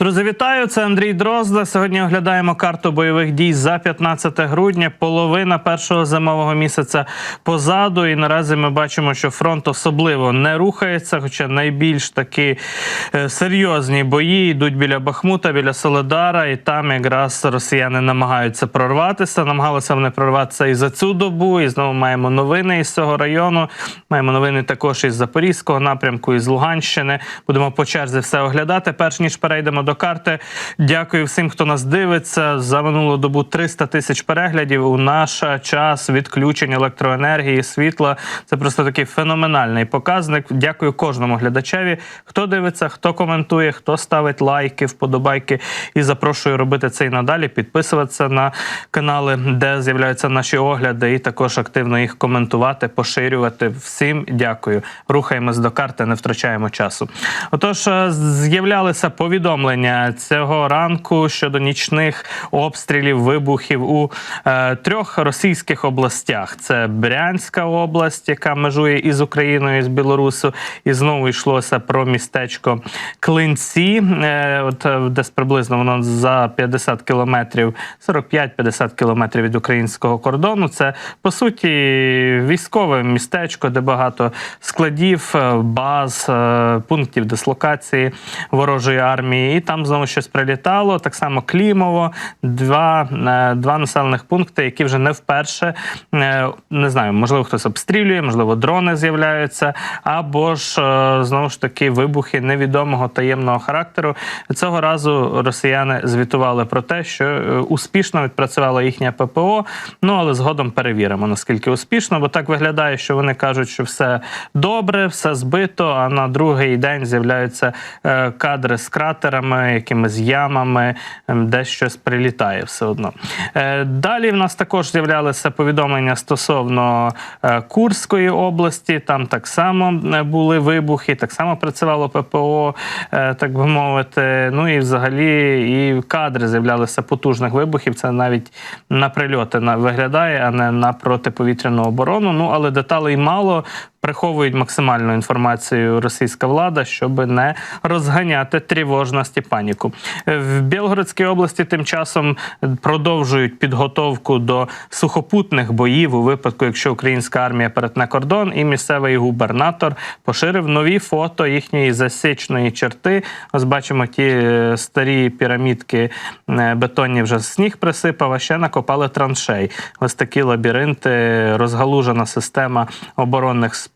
Друзі, вітаю! Це Андрій Дрозда. Сьогодні оглядаємо карту бойових дій за 15 грудня. Половина першого зимового місяця позаду. І наразі ми бачимо, що фронт особливо не рухається. Хоча найбільш такі е, серйозні бої йдуть біля Бахмута, біля Соледара, і там якраз росіяни намагаються прорватися. Намагалися вони прорватися і за цю добу. І знову маємо новини із цього району. Маємо новини також із Запорізького напрямку, із Луганщини. Будемо по черзі все оглядати. Перш ніж перейдемо до карти. Дякую всім, хто нас дивиться. За минулу добу 300 тисяч переглядів. У наш час відключення електроенергії, світла. Це просто такий феноменальний показник. Дякую кожному глядачеві, хто дивиться, хто коментує, хто ставить лайки, вподобайки. І запрошую робити це і надалі. Підписуватися на канали, де з'являються наші огляди, і також активно їх коментувати, поширювати. Всім дякую. Рухаємось до карти, не втрачаємо часу. Отож, е, з'являлися повідомлення цього ранку щодо нічних обстрілів, вибухів у е, трьох російських областях: це Брянська область, яка межує із Україною, і з Білорусу, і знову йшлося про містечко Клинці, е, от е, десь приблизно воно за 50 кілометрів, 45-50 кілометрів від українського кордону. Це по суті військове містечко, де багато складів, е, баз, е, пунктів дислокації ворожої армії. Там знову щось прилітало. Так само Клімово, два, е, два населених пункти, які вже не вперше е, не знаю, можливо, хтось обстрілює, можливо, дрони з'являються, або ж е, знову ж таки вибухи невідомого таємного характеру. Цього разу росіяни звітували про те, що успішно відпрацювала їхня ППО. Ну але згодом перевіримо наскільки успішно, бо так виглядає, що вони кажуть, що все добре, все збито. А на другий день з'являються кадри з кратерами, якимись ямами, ем, де щось прилітає все одно. Е, Далі в нас також з'являлися повідомлення стосовно е, Курської області. Там так само е, були вибухи, так само працювало ППО, так би мовити. Ну і взагалі і кадри з'являлися потужних вибухів. Це навіть на прильоти виглядає, а не на протиповітряну оборону. Ну але деталей мало. Приховують максимальну інформацію російська влада, щоб не розганяти тривожність і паніку. Е, В Білгородській області тим часом продовжують підготовку до сухопутних боїв у випадку, якщо українська армія перетне кордон, і місцевий губернатор поширив нові фото їхньої засічної черти. Ось бачимо ті е, старі пірамідки е, бетонні вже сніг присипав, а ще накопали траншей. Ось такі лабіринти, розгалужена система оборонних споруд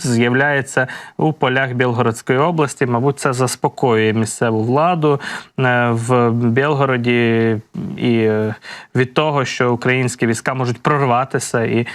з'являється у полях Білгородської області. Мабуть, це заспокоює місцеву владу е, в Білгороді і е, від того, що українські війська можуть прорватися і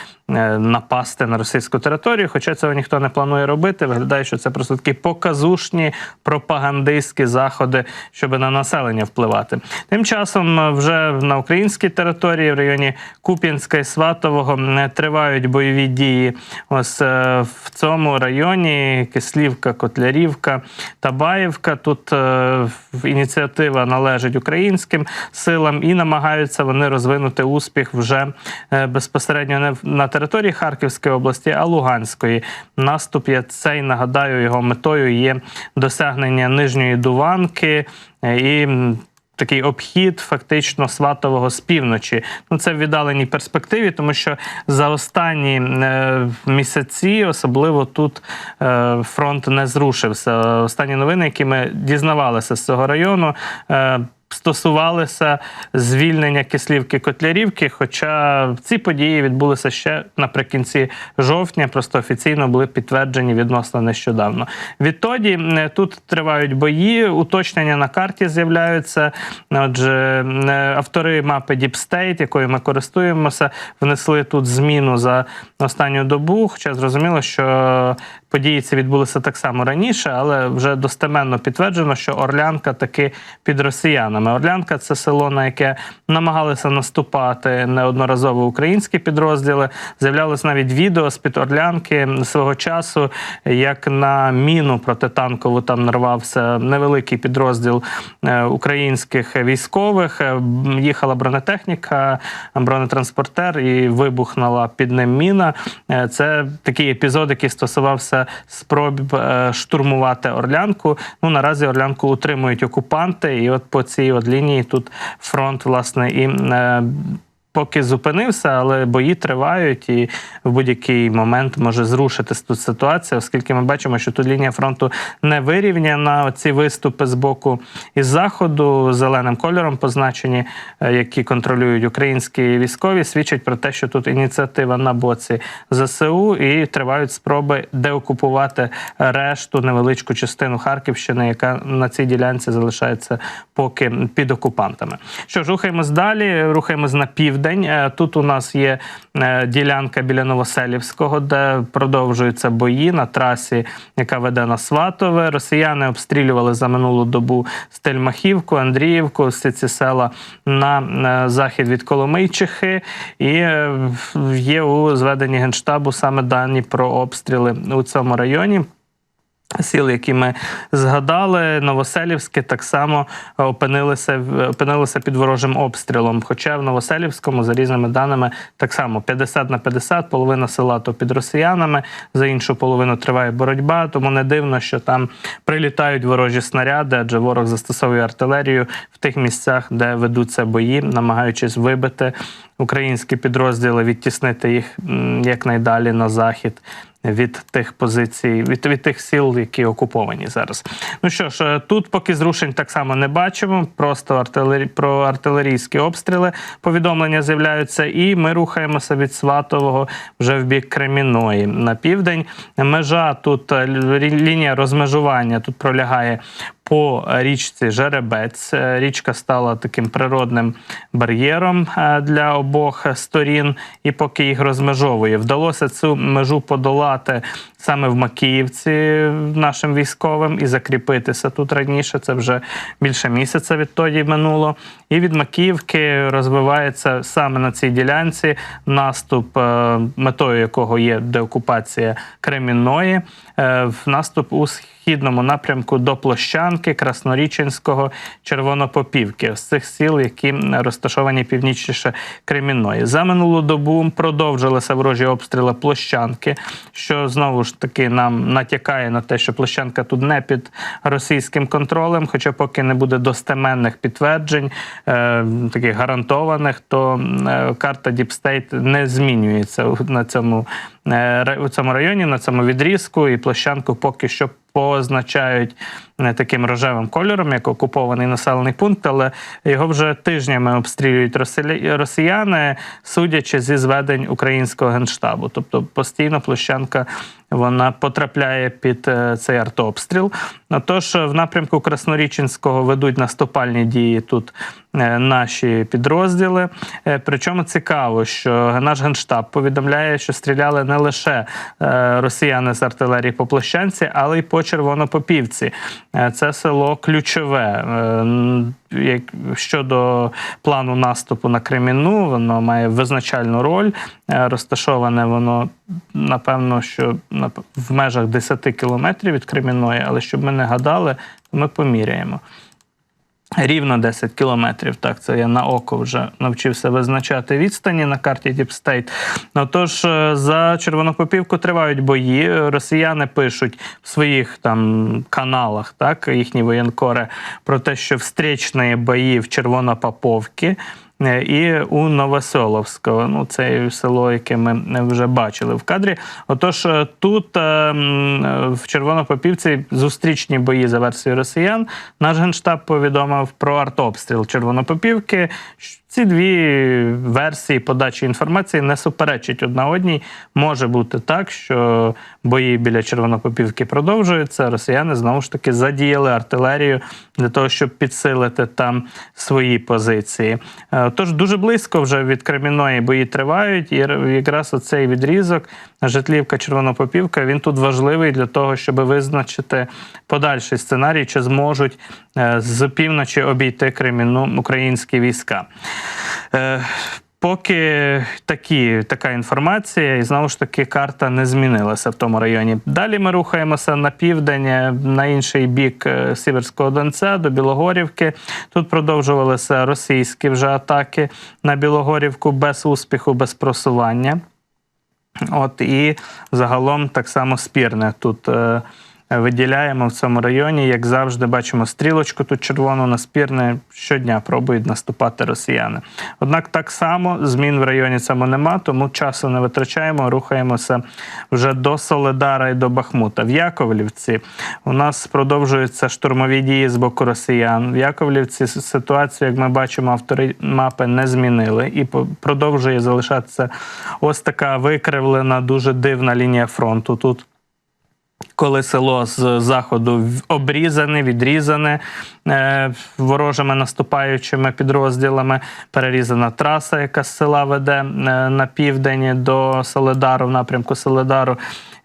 напасти на російську територію. Хоча цього ніхто не планує робити. Виглядає, що це просто такі показушні пропагандистські заходи, щоб на населення впливати. Тим часом е, вже на українській території, в районі Куп'янська і Сватового, е, тривають бойові дії. Ось е, в цьому районі Кислівка, Котлярівка, Табаївка. Тут е, ініціатива належить українським силам і намагаються вони розвинути успіх вже е, безпосередньо на території Харківської області, а Луганської. Наступ я цей нагадаю, його метою є досягнення нижньої дуванки е, і. Такий обхід фактично сватового з півночі. Ну це в віддаленій перспективі, тому що за останні е, місяці, особливо тут е, фронт не зрушився. Останні новини, які ми дізнавалися з цього району. Е, Стосувалися звільнення Кислівки Котлярівки, хоча ці події відбулися ще наприкінці жовтня, просто офіційно були підтверджені відносно нещодавно. Відтоді тут тривають бої, уточнення на карті з'являються. Отже, автори мапи State, якою ми користуємося, внесли тут зміну за останню добу. Хоча зрозуміло, що події ці відбулися так само раніше, але вже достеменно підтверджено, що Орлянка таки під росіянами. Росіянами. Орлянка це село, на яке намагалися наступати неодноразово українські підрозділи. З'являлось навіть відео з під Орлянки свого часу, як на міну протитанкову там нарвався невеликий підрозділ е, українських військових. Е, Їхала бронетехніка, бронетранспортер і вибухнула під ним міна. Е, Це такий епізод, який стосувався спроб штурмувати Орлянку. Ну наразі Орлянку утримують окупанти, і от по цій от лінії тут фронт власне і. Поки зупинився, але бої тривають, і в будь-який момент може зрушитись тут ситуація, оскільки ми бачимо, що тут лінія фронту не вирівняна. Ці виступи з боку і з заходу зеленим кольором позначені, е, які контролюють українські військові, свідчать про те, що тут ініціатива на боці ЗСУ і тривають спроби деокупувати решту невеличку частину Харківщини, яка на цій ділянці залишається поки під окупантами. Що ж, рухаємось далі, рухаємось на південь. Е, Тут у нас є е, ділянка біля Новоселівського, де продовжуються бої на трасі, яка веде на Сватове. Росіяни обстрілювали за минулу добу Стельмахівку, Андріївку, всі ці села на е, захід від Коломийчихи. І є у зведенні генштабу саме дані про обстріли у цьому районі. Сіл, які ми згадали, Новоселівське так само опинилися, в- опинилися під ворожим обстрілом. Хоча в Новоселівському, за різними даними, так само 50 на 50, половина села то під росіянами, за іншу половину триває боротьба. Тому не дивно, що там прилітають ворожі снаряди, адже ворог застосовує артилерію в тих місцях, де ведуться бої, намагаючись вибити українські підрозділи, відтіснити їх якнайдалі на захід від тих позицій, від, від тих сіл, які окуповані зараз. Ну що ж, е, тут поки зрушень так само не бачимо. Просто артилері... про артилерійські обстріли повідомлення з'являються, і ми рухаємося від Сватового вже в бік Креміної на південь. Межа тут е, лінія розмежування тут пролягає. По річці Жеребець. Е, річка стала таким природним бар'єром е, для обох сторін, і поки їх розмежовує, вдалося цю межу подолати саме в Макіївці нашим військовим і закріпитися тут раніше. Це вже більше місяця відтоді минуло. І від Макіївки розвивається саме на цій ділянці наступ, е, метою якого є деокупація Кремінної, е, в наступ у східному напрямку до Площанки, Красноріченського, Червонопопівки, з цих сіл, які розташовані північніше Кремінної. За минулу добу продовжилися ворожі обстріли Площанки, що знову ж таки нам натякає на те, що Площанка тут не під російським контролем, хоча поки не буде достеменних підтверджень, е, таких гарантованих, то е, карта Діпстейт не змінюється на цьому, у цьому районі, на цьому відрізку, і площанку поки що позначають таким рожевим кольором, як окупований населений пункт, але його вже тижнями обстрілюють росіяни, судячи зі зведень українського генштабу. Тобто постійно площанка вона потрапляє під е, цей артобстріл. Тож в напрямку Красноріченського ведуть наступальні дії тут е, наші підрозділи. Е, Причому цікаво, що наш генштаб повідомляє, що стріляли не лише е, росіяни з артилерії по площанці, але й по червонопопівці. Е, Це село ключове. Як щодо плану наступу на Креміну, воно має визначальну роль. Е, Розташоване воно, напевно, що в межах 10 кілометрів від Креміної, але щоб ми не гадали, ми поміряємо. Рівно 10 кілометрів. Так, це я на око вже навчився визначати відстані на карті State. Ну, тож за Червонопопівку тривають бої. Росіяни пишуть в своїх там каналах, так, їхні воєнкори, про те, що встрічні бої в Червонопоповці. Е, І у Новоселовського, ну це село, яке ми вже бачили в кадрі. Отож, е, тут е, в Червонопопівці зустрічні бої за версією росіян. Наш генштаб повідомив про артобстріл Червонопопівки. Ці дві версії подачі інформації не суперечать одна одній. Може бути так, що бої біля Червонопопівки продовжуються. Росіяни знову ж таки задіяли артилерію для того, щоб підсилити там свої позиції. Е, Тож дуже близько вже від Кремінної бої тривають, і якраз оцей відрізок Житлівка, Червонопопівка, він тут важливий для того, щоб визначити подальший сценарій, чи зможуть е, з півночі обійти Креміну українські війська. Е, Поки такі, така інформація, і знову ж таки карта не змінилася в тому районі. Далі ми рухаємося на південь, е, на інший бік Сіверського Донця до Білогорівки. Тут продовжувалися російські вже атаки на Білогорівку без успіху, без просування. От і загалом так само спірне тут. Виділяємо в цьому районі, як завжди, бачимо стрілочку тут червону на спірне. Щодня пробують наступати росіяни. Однак так само змін в районі цьому нема, тому часу не витрачаємо, рухаємося вже до Соледара і до Бахмута. В Яковлівці у нас продовжуються штурмові дії з боку росіян. В Яковлівці ситуацію, як ми бачимо, автори мапи не змінили і продовжує залишатися ось така викривлена, дуже дивна лінія фронту. Тут коли село з заходу обрізане, відрізане е, ворожими наступаючими підрозділами, перерізана траса, яка з села веде е, на південь до Соледару, в напрямку Соледару.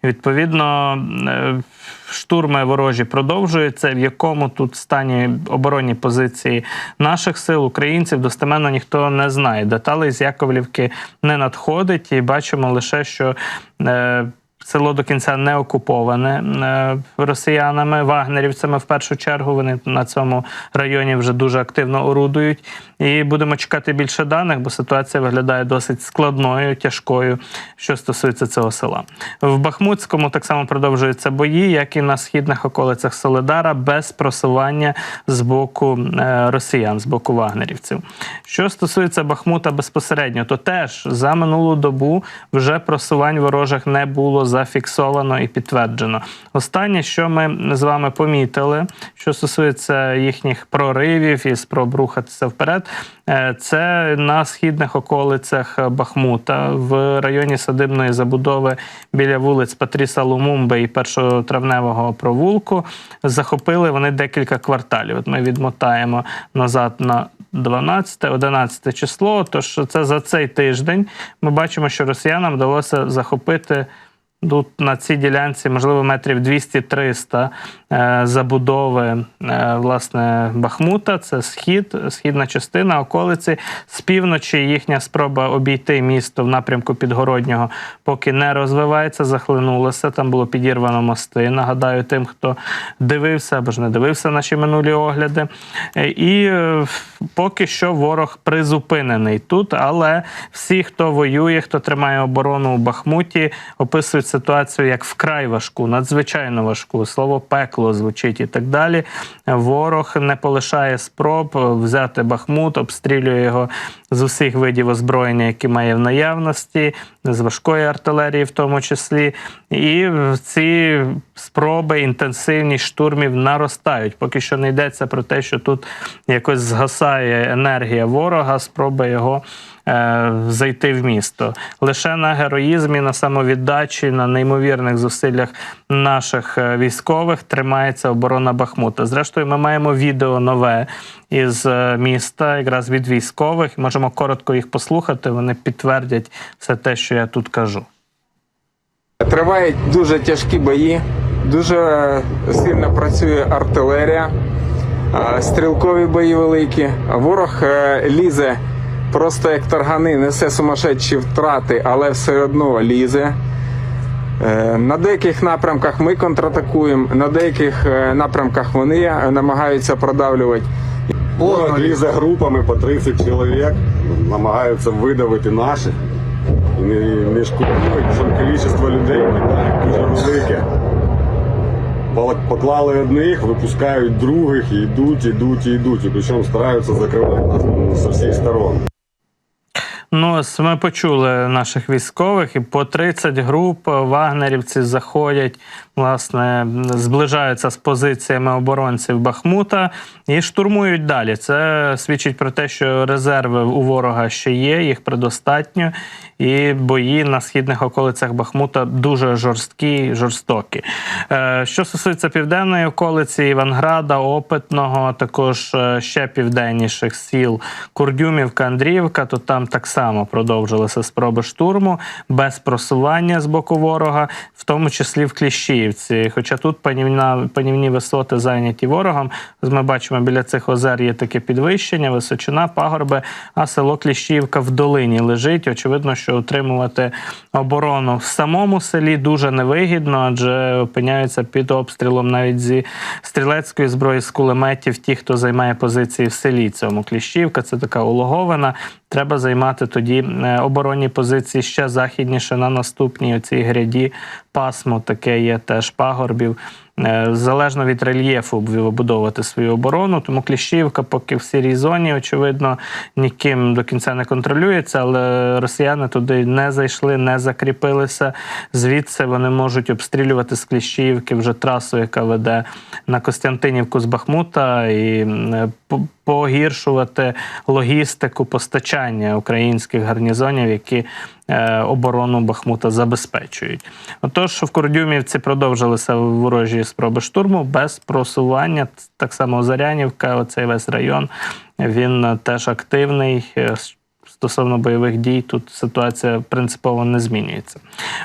Відповідно, е, штурми ворожі продовжуються. В якому тут стані оборонні позиції наших сил, українців, достеменно ніхто не знає. Деталей з Яковлівки не надходить, і бачимо лише, що. Село до кінця не окуповане е, росіянами, вагнерівцями в першу чергу. Вони на цьому районі вже дуже активно орудують. І будемо чекати більше даних, бо ситуація виглядає досить складною, тяжкою, що стосується цього села. В Бахмутському так само продовжуються бої, як і на східних околицях Соледара, без просування з боку е, росіян, з боку вагнерівців. Що стосується Бахмута безпосередньо, то теж за минулу добу вже просувань ворожих не було зафіксовано і підтверджено. Останнє, що ми з вами помітили, що стосується їхніх проривів і спроб рухатися вперед, е, це на східних околицях Бахмута в районі садибної забудови біля вулиць Патріса Лумумби і першотравневого провулку. Захопили вони декілька кварталів. От ми відмотаємо назад на 12-11 число. Тож це за цей тиждень ми бачимо, що росіянам вдалося захопити. Тут на цій ділянці, можливо, метрів 200-300 е, забудови е, власне Бахмута. Це схід, східна частина околиці. З півночі їхня спроба обійти місто в напрямку Підгороднього поки не розвивається, захлинулося. Там було підірвано мости. Нагадаю, тим, хто дивився або ж не дивився наші минулі огляди. Е, І поки що ворог призупинений тут, але всі, хто воює, хто тримає оборону у Бахмуті, описують ситуацію як вкрай важку, надзвичайно важку. Слово пекло звучить і так далі. Ворог не полишає спроб взяти Бахмут, обстрілює його з усіх видів озброєння, які має в наявності, з важкої артилерії, в тому числі. І ці спроби інтенсивні штурмів наростають. Поки що не йдеться про те, що тут якось згасає енергія ворога, спроби його зайти в місто. Лише на героїзмі, на самовіддачі, на неймовірних зусиллях наших е, військових тримається оборона Бахмута. Зрештою, ми маємо відео нове із е, міста, якраз від військових. Можемо коротко їх послухати. Вони підтвердять все те, що я тут кажу. Тривають дуже тяжкі бої, дуже сильно працює артилерія, стрілкові бої великі. Ворог е, лізе просто як таргани, несе сумасшедші втрати, але все одно лізе. Е, На деяких напрямках ми контратакуємо, на деяких е, напрямках вони е, намагаються продавлювати. Ворог лізе групами по 30 чоловік, намагаються видавити наших. І не, не шкодують, що кількість людей дуже велике. Поклали одних, випускають других, і йдуть, йдуть, і йдуть. І причому стараються закривати нас ну, з усіх сторон. Ну, ми почули наших військових, і по 30 груп вагнерівці заходять, власне, зближаються з позиціями оборонців Бахмута і штурмують далі. Це свідчить про те, що резерви у ворога ще є, їх предостатньо. і бої на східних околицях Бахмута дуже жорсткі, жорстокі. Е, Що стосується південної околиці Іванграда, Опитного, також е, ще південніших сіл Курдюмівка, Андріївка, то там так само продовжилися спроби штурму без просування з боку ворога, в тому числі в Кліщіївці. Хоча тут панівна, панівні висоти зайняті ворогом. Ми бачимо, біля цих озер є таке підвищення, височина, пагорби, а село Кліщіївка в долині лежить. Очевидно, що утримувати оборону в самому селі дуже невигідно, адже опиняються під обстрілом навіть зі стрілецької зброї з кулеметів ті, хто займає позиції в селі цьому. Кліщівка це така улоговина. Треба займати тоді е, оборонні позиції ще західніше на наступній оцій гряді. Пасмо таке є теж пагорбів. Е, Залежно від рельєфу вибудовувати свою оборону. Тому Кліщівка, поки в сірій зоні, очевидно, ніким до кінця не контролюється, але росіяни туди не зайшли, не закріпилися. Звідси вони можуть обстрілювати з Кліщівки вже трасу, яка веде на Костянтинівку з Бахмута, і погіршувати логістику постачання українських гарнізонів, які е, оборону Бахмута забезпечують. Отож, в Кордюмівці продовжилися ворожі спроби штурму без просування. Так само Зарянівка, оцей весь район, він е, теж активний. Стосовно бойових дій, тут ситуація принципово не змінюється.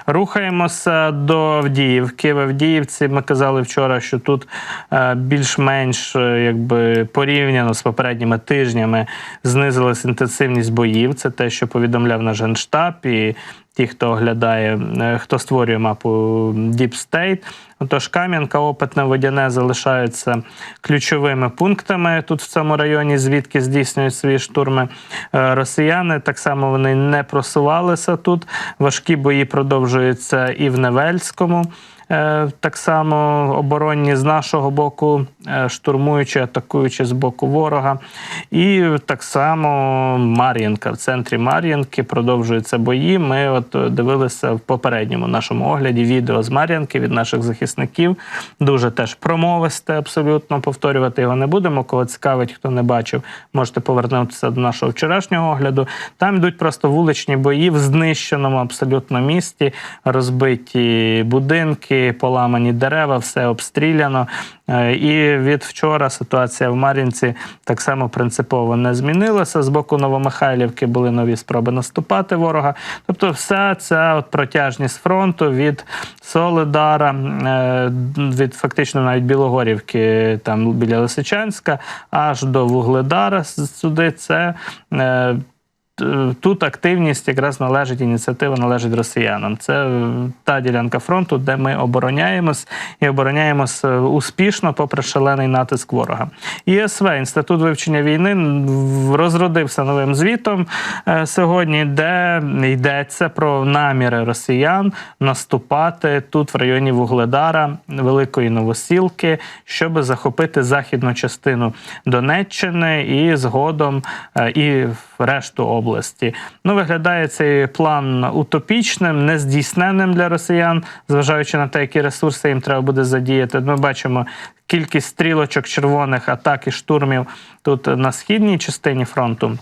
Рухаємося до Авдіївки. В Авдіївці ми казали вчора, що тут е, більш-менш е, якби порівняно з попередніми тижнями знизилась інтенсивність боїв. Це те, що повідомляв наш генштаб і ті, хто оглядає, е, хто створює мапу Deep State. Отож, Кам'янка, Опитне, Водяне залишаються ключовими пунктами тут в цьому районі, звідки здійснюють свої штурми е, росіяни. Так само вони не просувалися тут. Важкі бої продовжуються і в Невельському. Е, Так само оборонні з нашого боку, е, штурмуючи, атакуючи з боку ворога. І так само Мар'їнка. В центрі Мар'їнки продовжуються бої. Ми от е, дивилися в попередньому нашому огляді відео з Мар'їнки від наших захисників. Дуже теж промовисте, абсолютно повторювати його не будемо. Кого цікавить, хто не бачив, можете повернутися до нашого вчорашнього огляду. Там йдуть просто вуличні бої в знищеному абсолютно місті, розбиті будинки, поламані дерева, все обстріляно. Е, І від вчора ситуація в Мар'їнці так само принципово не змінилася. З боку Новомихайлівки були нові спроби наступати ворога. Тобто, вся ця от протяжність фронту від Солидара, е, від фактично навіть Білогорівки, там біля Лисичанська, аж до Вугледара сюди. Це е, Тут активність якраз належить ініціатива належить росіянам. Це е, та ділянка фронту, де ми обороняємось і обороняємось е, успішно, попри шалений натиск ворога. ІСВ, інститут вивчення війни, розродився новим звітом е, сьогодні, де йдеться про наміри росіян наступати тут, в районі Вугледара, Великої Новосілки, щоб захопити західну частину Донеччини і згодом е, і решту області. Ну, виглядає цей план утопічним, нездійсненним для росіян, зважаючи на те, які ресурси їм треба буде задіяти. Ми бачимо кількість стрілочок червоних атак і штурмів тут на східній частині фронту.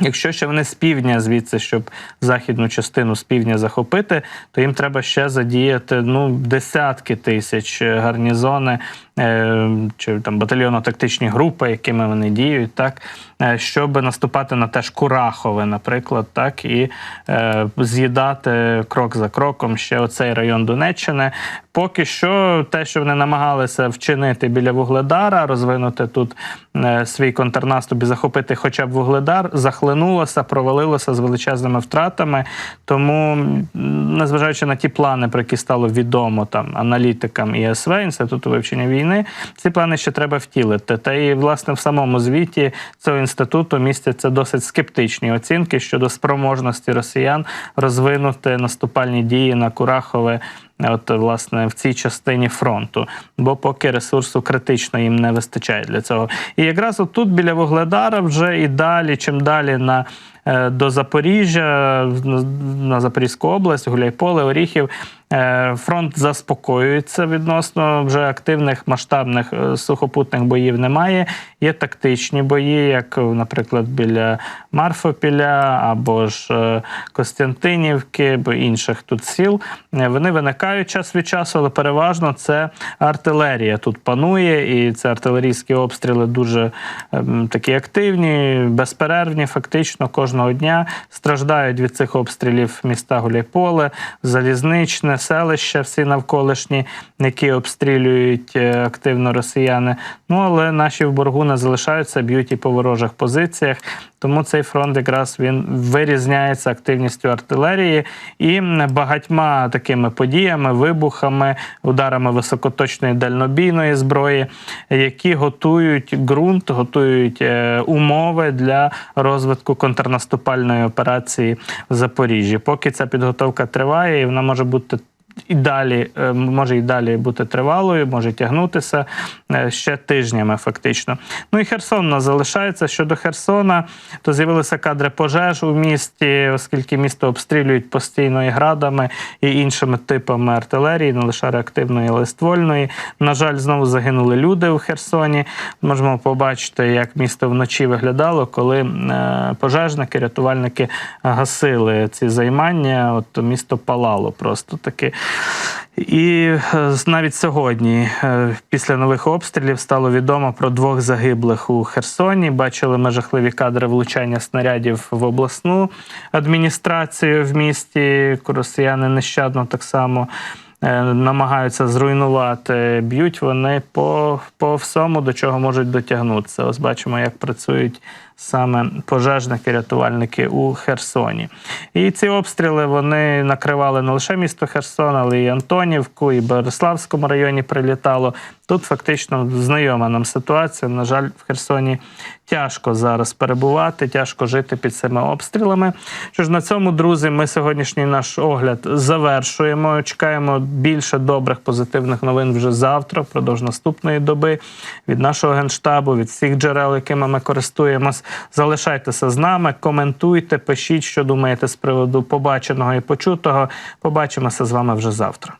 Якщо ще вони з півдня звідси, щоб західну частину з півдня захопити, то їм треба ще задіяти ну десятки тисяч е, гарнізони е, чи там батальйонно-тактичні групи, якими вони діють, так е, щоб наступати на теж Курахове, наприклад, так і е, з'їдати крок за кроком ще оцей район Донеччини. Поки що, те, що вони намагалися вчинити біля Вугледара, розвинути тут е, свій контрнаступ і захопити хоча б Вугледар, захлинулося, провалилося з величезними втратами. Тому, незважаючи на ті плани, про які стало відомо там аналітикам ІСВ, інституту вивчення війни, ці плани ще треба втілити. Та і власне в самому звіті цього інституту містяться досить скептичні оцінки щодо спроможності росіян розвинути наступальні дії на Курахове. От, власне, в цій частині фронту, бо поки ресурсу критично їм не вистачає для цього. І якраз отут біля Вугледара вже і далі, чим далі на е, до Запоріжжя, на- Запорізьку область, Гуляйполе, Оріхів, Фронт заспокоюється відносно вже активних масштабних е, сухопутних боїв немає. Є тактичні бої, як, е, наприклад, біля Марфопіля або ж е, Костянтинівки, або інших тут сіл. Е, Вони виникають час від часу, але переважно це артилерія тут панує, і це артилерійські обстріли дуже ем, такі активні, безперервні, фактично кожного дня страждають від цих обстрілів міста Гуляйполе, залізничне, селища, всі навколишні, які обстрілюють е, активно росіяни. Ну але наші в боргу не залишаються, б'ють і по ворожих позиціях. Тому цей фронт якраз він вирізняється активністю артилерії і багатьма такими подіями, вибухами, ударами високоточної дальнобійної зброї, які готують ґрунт, готують е, умови для розвитку контрнаступальної операції в Запоріжжі. Поки ця підготовка триває, і вона може бути і далі е, може і далі бути тривалою, може тягнутися е, ще тижнями, фактично. Ну і Херсон у нас залишається. Щодо Херсона, то з'явилися кадри пожеж у місті, оскільки місто обстрілюють постійно і градами і іншими типами артилерії, не лише реактивної, але й ствольної. На жаль, знову загинули люди у Херсоні. Можемо побачити, як місто вночі виглядало, коли е, пожежники, рятувальники гасили ці займання. От місто палало просто таки. І е, навіть сьогодні, е, після нових обстрілів, стало відомо про двох загиблих у Херсоні. Бачили ми жахливі кадри влучання снарядів в обласну адміністрацію в місті. Росіяни нещадно так само. е, Намагаються зруйнувати, б'ють вони по, по всьому, до чого можуть дотягнутися. Ось бачимо, як працюють саме пожежники, рятувальники у Херсоні. І ці обстріли вони накривали не лише місто Херсон, але й Антонівку, і Береславському районі прилітало. Тут фактично знайома нам ситуація. На жаль, в Херсоні тяжко зараз перебувати, тяжко жити під цими обстрілами. Що ж на цьому, друзі, ми сьогоднішній наш огляд завершуємо. Чекаємо більше добрих позитивних новин вже завтра, впродовж наступної доби від нашого генштабу, від всіх джерел, якими ми користуємось. Залишайтеся з нами, коментуйте, пишіть, що думаєте з приводу побаченого і почутого. Побачимося з вами вже завтра.